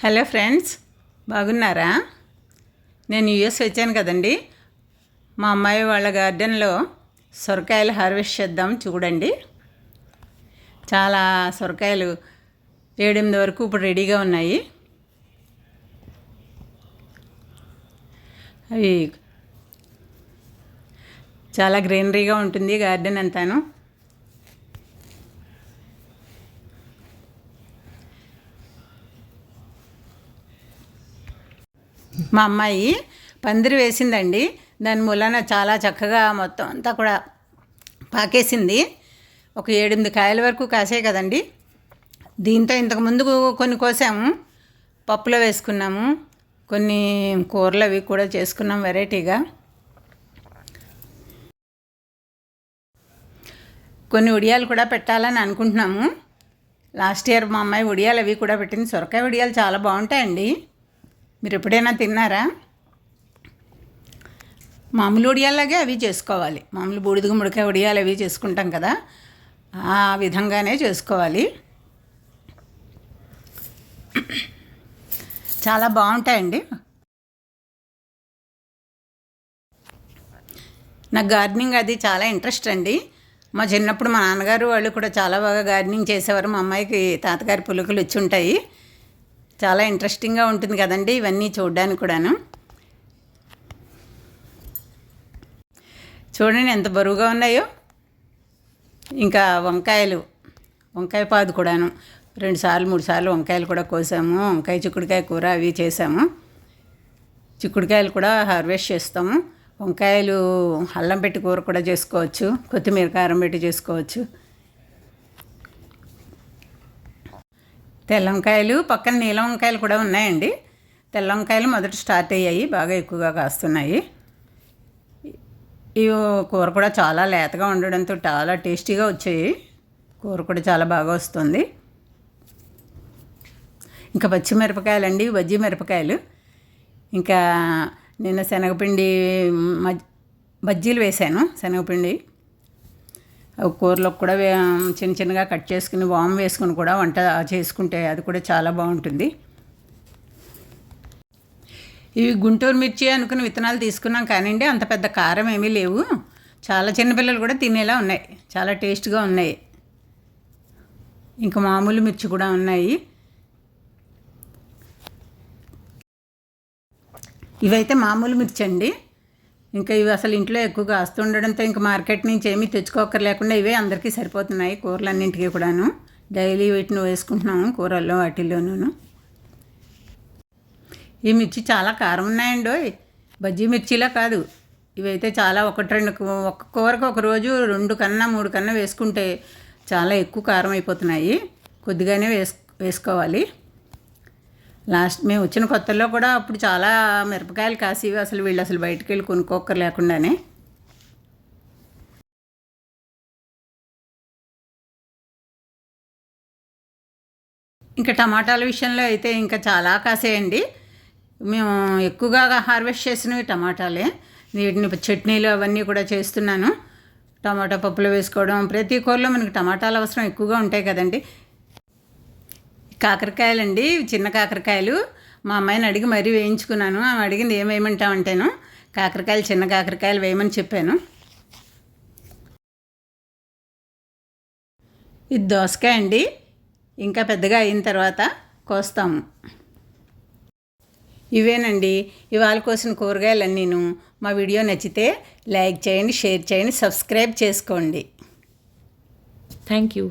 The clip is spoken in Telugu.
హలో ఫ్రెండ్స్ బాగున్నారా? నేను యుఎస్ వచ్చాను కదండి. మా అమ్మాయి వాళ్ళ గార్డెన్లో సొరకాయలు హార్వెస్ట్ చేద్దాం చూడండి. చాలా సొరకాయలు ఏడెనిమిది వరకు ఇప్పుడు రెడీగా ఉన్నాయి. అవి చాలా గ్రీనరీగా ఉంటుంది గార్డెన్ అంతాను. మా అమ్మాయి పందిరి వేసిందండి. దాని మూలన చాలా చక్కగా మొత్తం అంతా కూడా పాకేసింది. ఒక ఏడెనిమిది కాయల వరకు కాసాయి కదండి. దీంతో ఇంతకు ముందు కొన్ని కోసాము. పప్పులో వేసుకున్నాము. కొన్ని కూరలు అవి కూడా చేసుకున్నాం వెరైటీగా. కొన్ని ఉడియాలు కూడా పెట్టాలని అనుకుంటున్నాము. లాస్ట్ ఇయర్ మా అమ్మాయి ఉడియాలు అవి కూడా పెట్టింది. సొరకాయ ఉడియాలు చాలా బాగుంటాయండి. మీరు ఎప్పుడైనా తిన్నారా? మామూలు ఉడియాలాగే అవి చేసుకోవాలి. మామూలు బూడిద గుమ్మడికాయ ఉడియాలు అవి చేసుకుంటాం కదా ఆ విధంగానే చేసుకోవాలి. చాలా బాగుంటాయండి. నాకు గార్డెనింగ్ అది చాలా ఇంట్రెస్ట్ అండి. మా చిన్నప్పుడు మా నాన్నగారు వాళ్ళు కూడా చాలా బాగా గార్డెనింగ్ చేసేవారు. మా అమ్మాయికి తాతగారి పులుకలు వచ్చి ఉంటాయి. చాలా ఇంట్రెస్టింగ్గా ఉంటుంది కదండి ఇవన్నీ చూడడానికి కూడాను. చూడండి ఎంత బరువుగా ఉన్నాయో. ఇంకా వంకాయలు వంకాయ పాదు కూడాను. రెండు సార్లు మూడు సార్లు వంకాయలు కూడా కోసాము. వంకాయ చిక్కుడుకాయ కూర అవి చేసాము. చిక్కుడుకాయలు కూడా హార్వెస్ట్ చేస్తాము. వంకాయలు అల్లం పెట్టి కూర కూడా చేసుకోవచ్చు. కొత్తిమీర కారం పెట్టి చేసుకోవచ్చు. తెల్ల వంకాయలు పక్కన నీలం వంకాయలు కూడా ఉన్నాయండి. తెల్ల వంకాయలు మొదట స్టార్ట్ అయ్యాయి బాగా ఎక్కువగా కాస్తున్నాయి. ఈ కూర కూడా చాలా లేతగా ఉండడంతో చాలా టేస్టీగా వచ్చాయి. కూర కూడా చాలా బాగా వస్తుంది. ఇంకా పచ్చిమిరపకాయలు అండి బజ్జీ మిరపకాయలు. ఇంకా నిన్న శనగపిండి బజ్జీలు వేశాను శనగపిండి. కూరలో కూడా చిన్న చిన్నగా కట్ చేసుకుని వామ్ వేసుకుని కూడా వంట చేసుకుంటే అది కూడా చాలా బాగుంటుంది. ఇవి గుంటూరు మిర్చి అనుకుని విత్తనాలు తీసుకున్నాం కానివ్వండి అంత పెద్ద కారం ఏమీ లేవు. చాలా చిన్నపిల్లలు కూడా తినేలా ఉన్నాయి. చాలా టేస్ట్గా ఉన్నాయి. ఇంకా మామూలు మిర్చి కూడా ఉన్నాయి. ఇవైతే మామూలు మిర్చి అండి ఇంకా ఇవి అసలు ఇంట్లో ఎక్కువగా వస్తుండడంతో ఇంకా మార్కెట్ నుంచి ఏమీ తెచ్చుకోకర్ లేకుండా ఇవే అందరికీ సరిపోతున్నాయి కూరలన్నింటికి కూడాను. డైలీ వీటిని వేసుకుంటున్నాము కూరల్లో వాటిల్లోనూ ఈ మిర్చి చాలా కారం ఉన్నాయండి. బజ్జీ మిర్చిలా కాదు. ఇవైతే చాలా ఒకటి రెండు ఒక కూరకు ఒక రోజు రెండు కన్నా మూడు కన్నా వేసుకుంటే చాలా ఎక్కువ కారం అయిపోతున్నాయి. కొద్దిగానే వేసు వేసుకోవాలి. లాస్ట్ మేము వచ్చిన కొత్తలో కూడా అప్పుడు చాలా మిరపకాయలు కాసేవి అసలు వీళ్ళు అసలు బయటకు వెళ్ళి కొనుక్కోక్కర్ లేకుండానే ఇంకా టమాటాల విషయంలో అయితే ఇంకా చాలా కాసేయండి. మేము ఎక్కువగా హార్వెస్ట్ చేసినవి టమాటాలే. వీటిని చట్నీలు అవన్నీ కూడా చేస్తున్నాను. టమాటా పప్పులు వేసుకోవడం ప్రతి కూరలో మనకి టమాటాలు అవసరం ఎక్కువగా ఉంటాయి కదండి. కాకరకాయలండి చిన్న కాకరకాయలు. మా అమ్మాయిని అడిగి మరీ వేయించుకున్నాను. ఆమె అడిగింది ఏం వేయమంటామంటేను కాకరకాయలు చిన్న కాకరకాయలు వేయమని చెప్పాను. ఇది దోసకాయ అండి. ఇంకా పెద్దగా అయిన తర్వాత కోస్తాము. ఇవేనండి. ఇవాళ కోసిన కూరగాయలన్నీను మా వీడియో నచ్చితే లైక్ చేయండి షేర్ చేయండి సబ్స్క్రైబ్ చేసుకోండి. Thank you